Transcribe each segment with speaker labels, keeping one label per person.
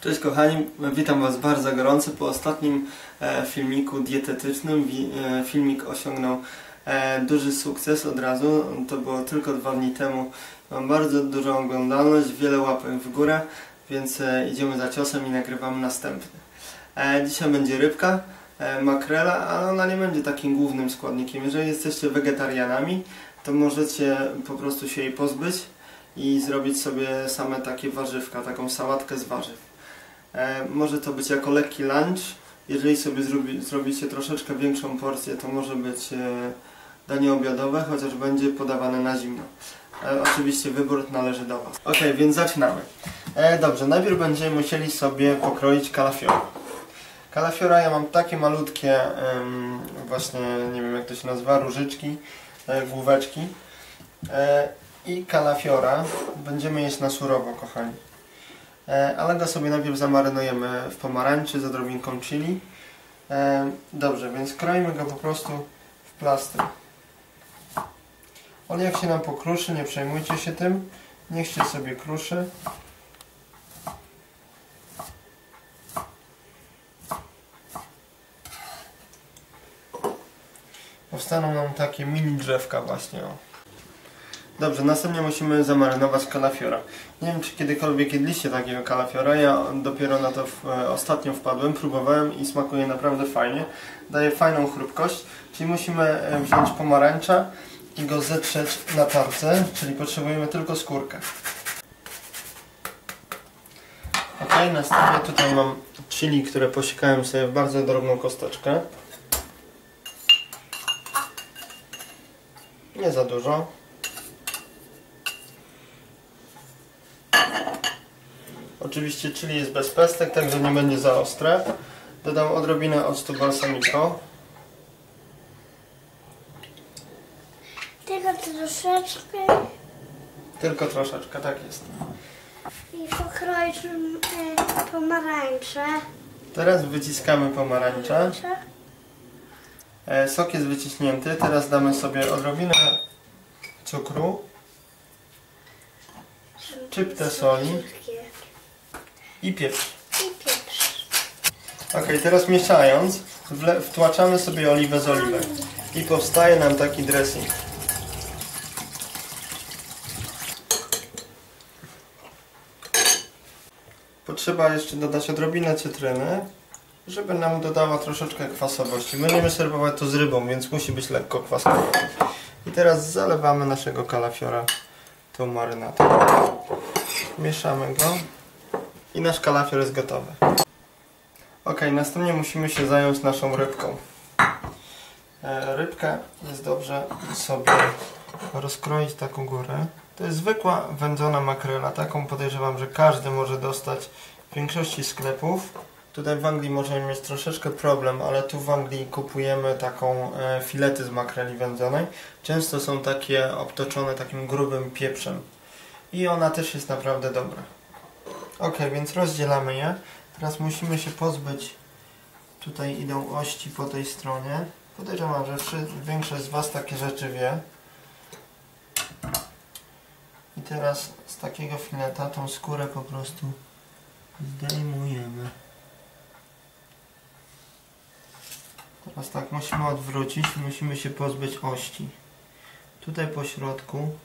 Speaker 1: Cześć kochani, witam Was bardzo gorąco po ostatnim e, filmiku dietetycznym. E, Filmik osiągnął e, duży sukces od razu, to było tylko dwa dni temu. Mam bardzo dużą oglądalność, wiele łapek w górę, więc idziemy za ciosem i nagrywamy następny. Dzisiaj będzie rybka, makrela, ale ona nie będzie takim głównym składnikiem. Jeżeli jesteście wegetarianami, to możecie po prostu się jej pozbyć i zrobić sobie same takie warzywka, taką sałatkę z warzyw. E, może to być jako lekki lunch. Jeżeli sobie zrobi, zrobicie troszeczkę większą porcję, to może być e, danie obiadowe, chociaż będzie podawane na zimno. E, oczywiście wybór należy do Was. Ok, więc zaczynamy. Dobrze, najpierw będziemy musieli sobie pokroić kalafiora. Kalafiora ja mam takie malutkie, właśnie nie wiem jak to się nazywa, różyczki, główeczki. I kalafiora będziemy jeść na surowo, kochani. E, ale go sobie najpierw zamarynujemy w pomarańczy z odrobinką chili. E, Dobrze, więc kroimy go po prostu w plaster. On jak się nam pokruszy, nie przejmujcie się tym. Niech się sobie kruszy. Powstaną nam takie mini drzewka właśnie. O. Dobrze, następnie musimy zamarynować kalafiora. Nie wiem, czy kiedykolwiek jedliście takiego kalafiora. Ja dopiero na to w, e, ostatnio wpadłem, próbowałem i smakuje naprawdę fajnie. Daje fajną chrupkość. Czyli musimy e, wziąć pomarańcza i go zetrzeć na tarce, czyli potrzebujemy tylko skórkę. Ok, następnie tutaj mam chili, które posiekałem sobie w bardzo drobną kosteczkę. Nie za dużo. Oczywiście chili jest bez pestek, także nie będzie za ostre. Dodam odrobinę octu balsamico.
Speaker 2: Tylko troszeczkę
Speaker 1: Tylko troszeczkę, tak jest.
Speaker 2: i pokroić e, pomarańcze.
Speaker 1: Teraz wyciskamy pomarańcze. E, Sok jest wyciśnięty. Teraz damy sobie odrobinę cukru, szczyptę soli i pieprz.
Speaker 2: I pieprz.
Speaker 1: Ok, teraz mieszając, wtłaczamy sobie oliwę z oliwek. I powstaje nam taki dressing. Potrzeba jeszcze dodać odrobinę cytryny, żeby nam dodała troszeczkę kwasowości. Będziemy serwować to z rybą, więc musi być lekko kwasowe. I teraz zalewamy naszego kalafiora tą marynatą. Mieszamy go i nasz kalafior jest gotowy. Ok, następnie musimy się zająć naszą rybką. E, Rybkę jest dobrze sobie rozkroić taką górę. To jest zwykła wędzona makrela. Taką podejrzewam, że każdy może dostać w większości sklepów. Tutaj w Anglii możemy mieć troszeczkę problem, ale tu w Anglii kupujemy taką e, filety z makreli wędzonej. Często są takie obtoczone takim grubym pieprzem. I ona też jest naprawdę dobra. Ok, więc rozdzielamy je. Teraz musimy się pozbyć, tutaj idą ości po tej stronie. Podejrzewam, że większość z Was takie rzeczy wie. I teraz z takiego fileta tą skórę po prostu zdejmujemy. Teraz tak musimy odwrócić, musimy się pozbyć ości. Tutaj po środku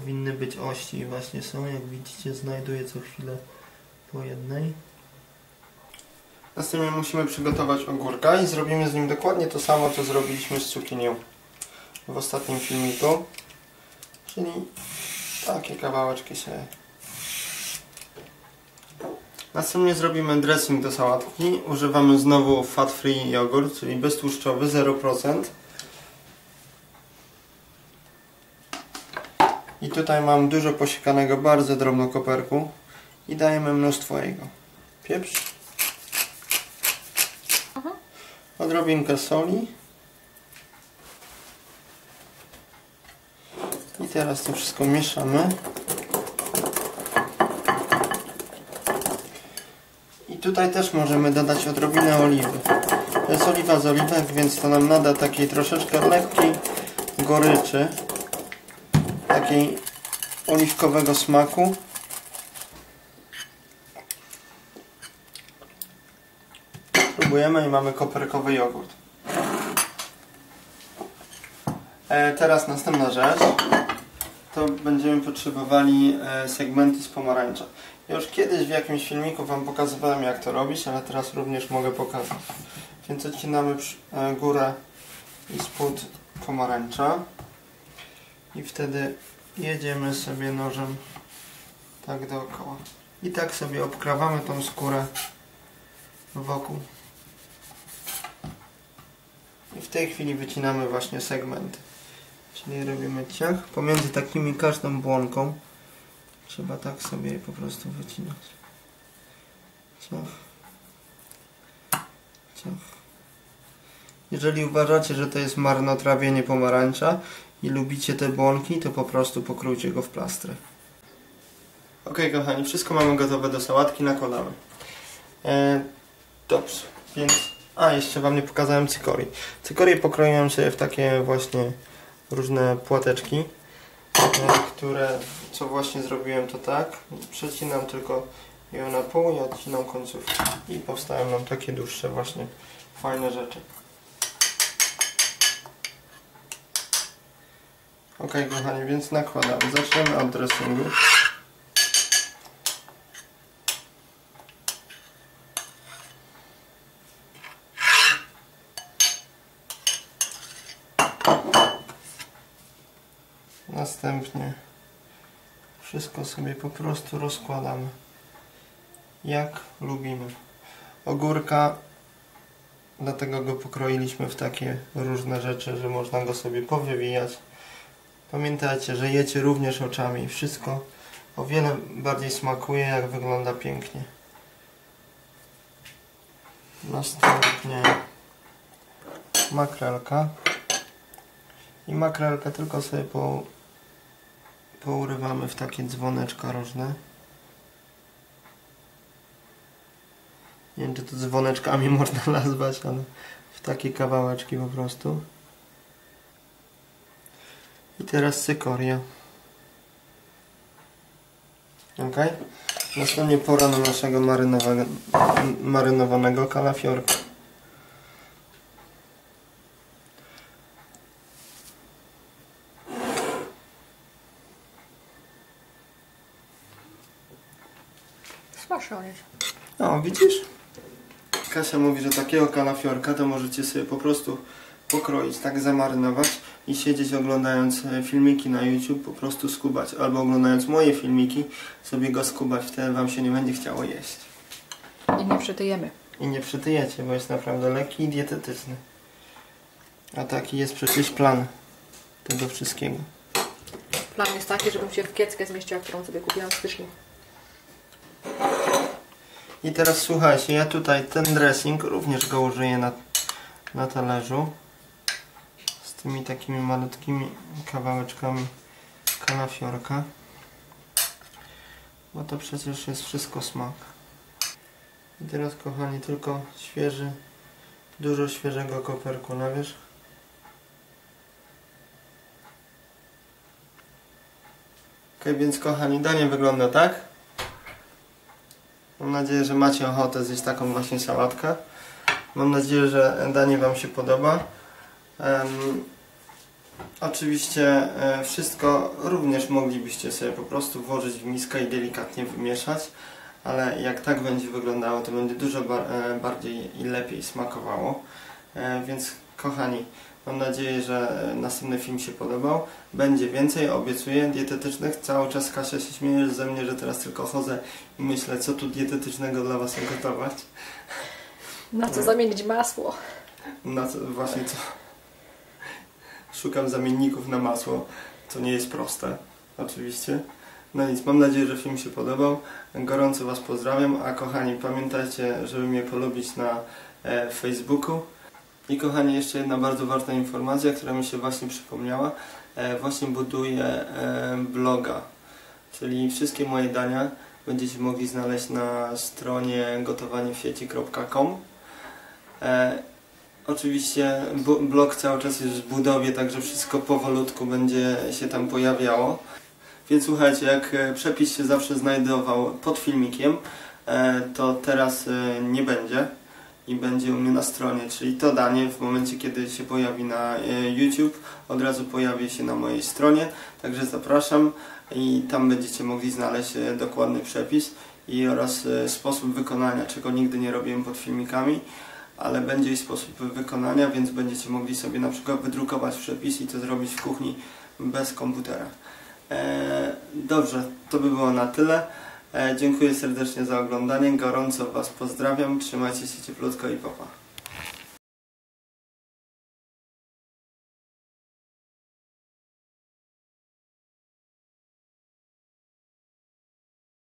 Speaker 1: powinny być ości i właśnie są, jak widzicie znajduję co chwilę po jednej. Następnie musimy przygotować ogórka i zrobimy z nim dokładnie to samo, co zrobiliśmy z cukinią w ostatnim filmiku. Czyli takie kawałeczki sobie. Następnie zrobimy dressing do sałatki. Używamy znowu fat free jogurt, czyli beztłuszczowy, 0%. Tutaj mam dużo posiekanego, bardzo drobno koperku i dajemy mnóstwo jego. Pieprz. Odrobinkę soli. I teraz to wszystko mieszamy. I tutaj też możemy dodać odrobinę oliwy. To jest oliwa z oliwek, więc to nam nada takiej troszeczkę lekkiej goryczy. takiej oliwkowego smaku. Próbujemy i mamy koperkowy jogurt. E, teraz następna rzecz. To będziemy potrzebowali e, segmenty z pomarańcza. Już kiedyś w jakimś filmiku Wam pokazywałem jak to robić, ale teraz również mogę pokazać. Więc odcinamy e, górę i spód pomarańcza. I wtedy jedziemy sobie nożem tak dookoła. I tak sobie obkrawamy tą skórę wokół. I w tej chwili wycinamy właśnie segmenty. Czyli robimy ciach pomiędzy takimi każdą błonką. Trzeba tak sobie po prostu wycinać. Ciach. Ciach. Jeżeli uważacie, że to jest marnotrawienie pomarańcza i lubicie te błonki, to po prostu pokrójcie go w plastry. Ok, kochani, wszystko mamy gotowe do sałatki, nakładamy. E, dobrze, więc... A, jeszcze Wam nie pokazałem cykorii. Cykorię pokroiłem sobie w takie właśnie różne płateczki, e, które, co właśnie zrobiłem to tak. Przecinam tylko ją na pół i odcinam końcówki. I powstają nam takie dłuższe właśnie fajne rzeczy. Ok, kochani, więc nakładamy. Zaczniemy od dressingu. Następnie wszystko sobie po prostu rozkładamy jak lubimy. Ogórka, dlatego go pokroiliśmy w takie różne rzeczy, że można go sobie powywijać. Pamiętajcie, że jecie również oczami. Wszystko o wiele bardziej smakuje, jak wygląda pięknie. Następnie makrelka. I makrelkę tylko sobie po, pourywamy w takie dzwoneczka różne. Nie wiem, czy to dzwoneczkami można nazwać, ale w takie kawałeczki po prostu. I teraz cykoria. Ok? Następnie pora na naszego marynowanego, marynowanego kalafiorka.
Speaker 3: Jest.
Speaker 1: O, widzisz? Kasia mówi, że takiego kalafiorka to możecie sobie po prostu pokroić, tak zamarynować i siedzieć oglądając e, filmiki na YouTube, po prostu skubać. Albo oglądając moje filmiki, sobie go skubać, wtedy Wam się nie będzie chciało jeść.
Speaker 3: I nie przytyjemy.
Speaker 1: I nie przytyjecie, bo jest naprawdę lekki i dietetyczny. A taki jest przecież plan tego wszystkiego.
Speaker 3: Plan jest taki, żebym się w kieckę zmieściła, którą sobie kupiłam w styczniu.
Speaker 1: I teraz słuchajcie, ja tutaj ten dressing również go użyję na, na talerzu. Tymi takimi malutkimi kawałeczkami kalafiorka. Bo to przecież jest wszystko smak. I teraz kochani tylko świeży, dużo świeżego koperku na wierzch. Ok, więc kochani, danie wygląda tak. Mam nadzieję, że macie ochotę zjeść taką właśnie sałatkę. Mam nadzieję, że danie Wam się podoba. Em, oczywiście e, wszystko również moglibyście sobie po prostu włożyć w miskę i delikatnie wymieszać, ale jak tak będzie wyglądało, to będzie dużo e, bardziej i lepiej smakowało. E, więc kochani, mam nadzieję, że następny film się podobał. Będzie więcej, obiecuję, dietetycznych. Cały czas Kasia się śmieje ze mnie, że teraz tylko chodzę i myślę, co tu dietetycznego dla Was gotować.
Speaker 3: Na co zamienić masło?
Speaker 1: Na co, właśnie co? Szukam zamienników na masło, co nie jest proste, oczywiście. No nic, mam nadzieję, że film się podobał. Gorąco Was pozdrawiam, a kochani, pamiętajcie, żeby mnie polubić na e, Facebooku. I kochani, jeszcze jedna bardzo ważna informacja, która mi się właśnie przypomniała. E, właśnie buduję e, bloga, czyli wszystkie moje dania będziecie mogli znaleźć na stronie gotowaniewsieci.com. Oczywiście blog cały czas jest w budowie, także wszystko powolutku będzie się tam pojawiało. Więc słuchajcie, jak e, przepis się zawsze znajdował pod filmikiem, e, to teraz e, nie będzie i będzie u mnie na stronie, czyli to danie w momencie, kiedy się pojawi na YouTube, od razu pojawi się na mojej stronie, także zapraszam i tam będziecie mogli znaleźć dokładny przepis i oraz sposób wykonania, czego nigdy nie robiłem pod filmikami, ale będzie i sposób wykonania, więc będziecie mogli sobie na przykład wydrukować przepis i to zrobić w kuchni bez komputera. E, dobrze, to by było na tyle. E, dziękuję serdecznie za oglądanie, gorąco Was pozdrawiam, trzymajcie się cieplutko i papa.